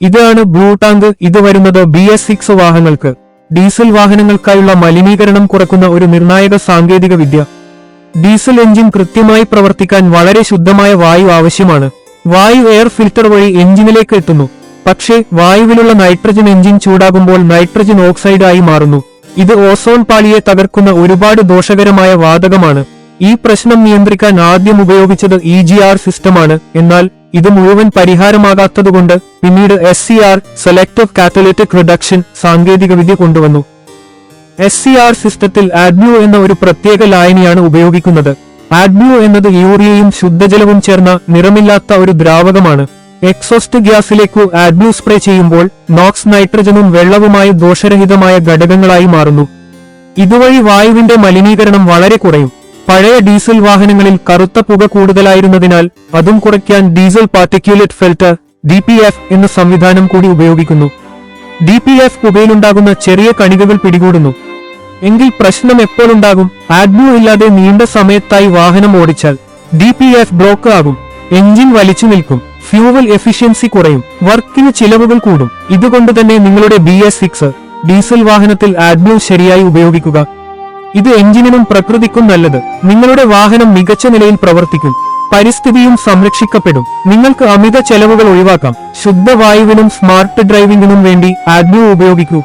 ഇതാണ് blue tank ഇത് വരുന്നത് ബി എസ് സിക്സ് വാഹനങ്ങൾക്ക്. ഡീസൽ വാഹനങ്ങൾക്കായുള്ള മലിനീകരണം കുറക്കുന്ന ഒരു നിർണായക സാങ്കേതിക വിദ്യ. ഡീസൽ എഞ്ചിൻ കൃത്യമായി പ്രവർത്തിക്കാൻ വളരെ ശുദ്ധമായ വായു ആവശ്യമാണ്. വായു എയർ ഫിൽട്ടർ വഴി എഞ്ചിനിലേക്ക് എത്തുന്നു. പക്ഷേ വായുവിലുള്ള നൈട്രജൻ എഞ്ചിൻ ചൂടാകുമ്പോൾ നൈട്രജൻ ഓക്സൈഡ് ആയി മാറുന്നു. ഇത് ഓസോൺ പാളിയെ തകർക്കുന്ന ഒരുപാട് ദോഷകരമായ വാതകമാണ്. ഈ പ്രശ്നം നിയന്ത്രിക്കാൻ ആദ്യം ഉപയോഗിച്ചത് ഇ ജി ആർ സിസ്റ്റമാണ് എന്നാൽ ഇത് മുഴുവൻ പരിഹാരമാകാത്തതുകൊണ്ട് പിന്നീട് S C R selective catalytic reduction സാങ്കേതികവിദ്യ കൊണ്ടുവന്നു. എസ് സി ആർ സിസ്റ്റത്തിൽ ആഡ്മ്യൂ എന്ന ഒരു പ്രത്യേക ലായനിയാണ് ഉപയോഗിക്കുന്നത്. ആഡ്മ്യൂ എന്നത് യൂറിയയും ശുദ്ധജലവും ചേർന്ന നിറമില്ലാത്ത ഒരു ദ്രാവകമാണ്. എക്സോസ്റ്റ് ഗ്യാസിലേക്കു ആഡ്മ്യൂ സ്പ്രേ ചെയ്യുമ്പോൾ നോക്സ് നൈട്രജനും വെള്ളവുമായി ദോഷരഹിതമായ ഘടകങ്ങളായി മാറുന്നു. ഇതുവഴി വായുവിന്റെ മലിനീകരണം വളരെ കുറയും. പഴയ ഡീസൽ വാഹനങ്ങളിൽ കറുത്ത പുക കൂടുതലായിരുന്നതിനാൽ അതും കുറയ്ക്കാൻ diesel particulate filter D P F എന്ന സംവിധാനം കൂടി ഉപയോഗിക്കുന്നു. ഡി പി എഫ് പുകയിലുണ്ടാകുന്ന ചെറിയ കണികകൾ പിടികൂടുന്നു. എങ്കിൽ പ്രശ്നം എപ്പോഴുണ്ടാകും ആഡ്ബ്യൂ ഇല്ലാതെ നീണ്ട സമയത്തായി വാഹനം ഓടിച്ചാൽ ഡി പി എഫ് ബ്ലോക്ക് ആകും. എഞ്ചിൻ വലിച്ചു നിൽക്കും. ഫ്യൂവൽ എഫിഷ്യൻസി കുറയും. വർക്കിന് ചിലവുകൾ കൂടും. ഇതുകൊണ്ട് തന്നെ നിങ്ങളുടെ ബി എസ് സിക്സ് ഡീസൽ വാഹനത്തിൽ ആഡ്ബ്യൂ ശരിയായി ഉപയോഗിക്കുക. ഇത് എഞ്ചിനിനും പ്രകൃതിക്കും നല്ലത്. നിങ്ങളുടെ വാഹനം മികച്ച നിലയിൽ പ്രവർത്തിക്കും. പരിസ്ഥിതിയും സംരക്ഷിക്കപ്പെടും. നിങ്ങൾക്ക് അമിത ചെലവുകൾ ഒഴിവാക്കാം. ശുദ്ധവായുവിനും സ്മാർട്ട് ഡ്രൈവിംഗിനും വേണ്ടി ആഗ്നോ ഉപയോഗിക്കൂ.